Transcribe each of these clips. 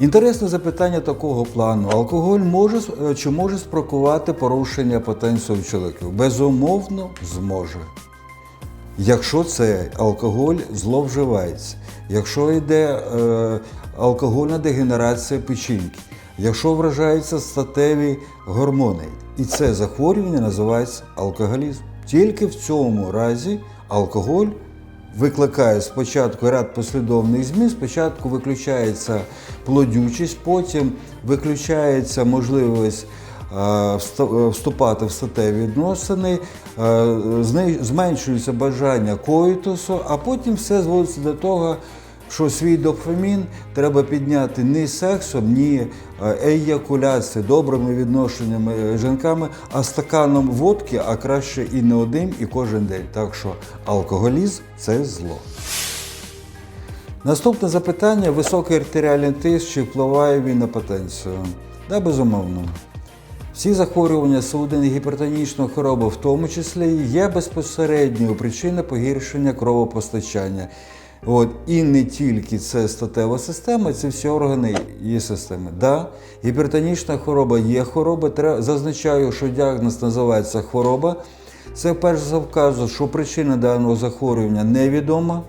Інтересне запитання такого плану. Алкоголь може е, чи може спровокувати порушення потенцію чоловіків? Безумовно, зможе. Якщо це алкоголь зловживається, якщо йде е, алкогольна дегенерація печінки, якщо вражаються статеві гормони, і це захворювання називається алкоголізм. Тільки в цьому разі алкоголь викликає спочатку ряд послідовних змін. Спочатку виключається плодючість, потім виключається можливість е, е, вступати в статеві відносини, е, зменшується бажання коїтусу, а потім все зводиться до того, що свій дофамін треба підняти не сексом, ні е, еякуляцією, добрими відношеннями е, жінками, а стаканом водки, а краще і не один, і кожен день. Так що алкоголізм це зло. Наступне запитання: високий артеріальний тиск, чи впливає він на потенцію? Да, безумовно. Всі захворювання судин і гіпертонічної хвороби, в тому числі, є безпосередньою причиною погіршення кровопостачання. От, і не тільки це статева система, це всі органи є системи. Да, гіпертонічна хвороба є хвороба. Тре- Зазначаю, що діагноз називається хвороба. Це перш за вказує, що причина даного захворювання невідома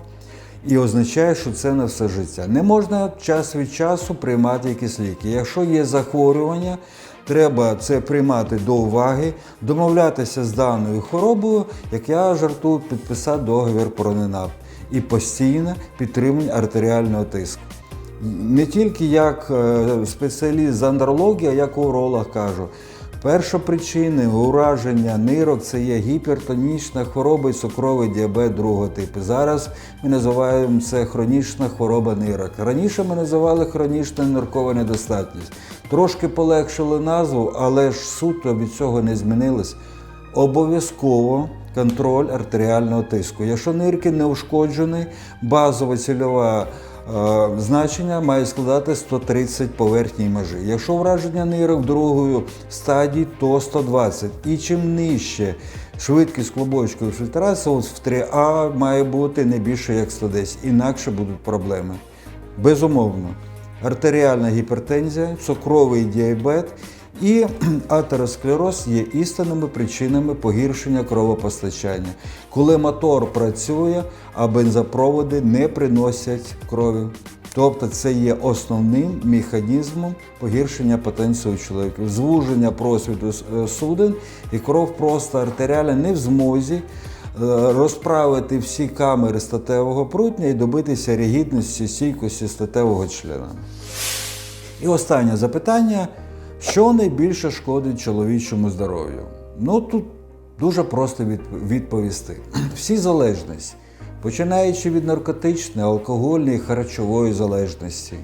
і означає, що це на все життя. Не можна час від часу приймати якісь ліки. Якщо є захворювання, треба це приймати до уваги, домовлятися з даною хворобою, як я жартую, підписати договір про НЕНАП і постійне підтримання артеріального тиску. Не тільки як е, спеціаліст з андрології, а як уролог кажу. Перша причина ураження нирок це є гіпертонічна хвороба і цукровий діабет другого типу. Зараз ми називаємо це хронічна хвороба нирок. Раніше ми називали хронічна ниркова недостатність. Трошки полегшили назву, але ж суто від цього не змінилось. Обов'язково контроль артеріального тиску. Якщо нирки не ушкоджені, базова цільова е, значення має складати 130 поверхній межі. Якщо враження нирок другої стадії, то 120. І чим нижче швидкість клубочкової фільтрації, в 3А має бути не більше як 110, інакше будуть проблеми. Безумовно, артеріальна гіпертензія, цукровий діабет і атеросклероз є істинними причинами погіршення кровопостачання, коли мотор працює, а бензопроводи не приносять крові. Тобто це є основним механізмом погіршення потенції у чоловіка, звуження просвіту е, судин, і кров просто артеріальна не в змозі е, розправити всі камери статевого прутня і добитися рігідності, стійкості статевого члена. І останнє запитання: що найбільше шкодить чоловічому здоров'ю? Ну тут дуже просто відповісти. Всі залежності, починаючи від наркотичної, алкогольної, харчової залежності.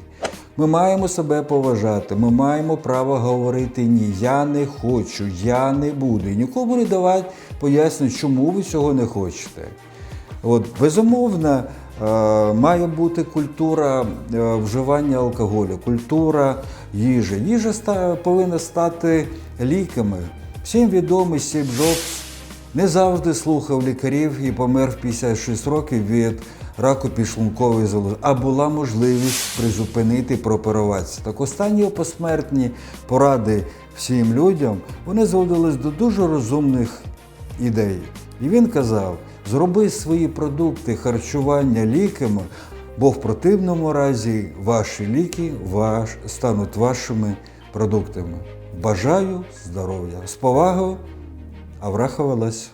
Ми маємо себе поважати, ми маємо право говорити ні, я не хочу, я не буду. І нікому не давати пояснення, чому ви цього не хочете. От, безумовно, має бути культура е, вживання алкоголю, культура їжі. Їжа повинна стати ліками. Всім відомий Стів Джобс не завжди слухав лікарів і помер в 56 років від раку підшлункової залози, а була можливість призупинити, прооперуватися. Так останні посмертні поради всім людям вони зводились до дуже розумних ідей. І він казав: зроби свої продукти харчування ліками, бо в противному разі ваші ліки ваш, стануть вашими продуктами. Бажаю здоров'я! З повагою, Аврахова Лесь.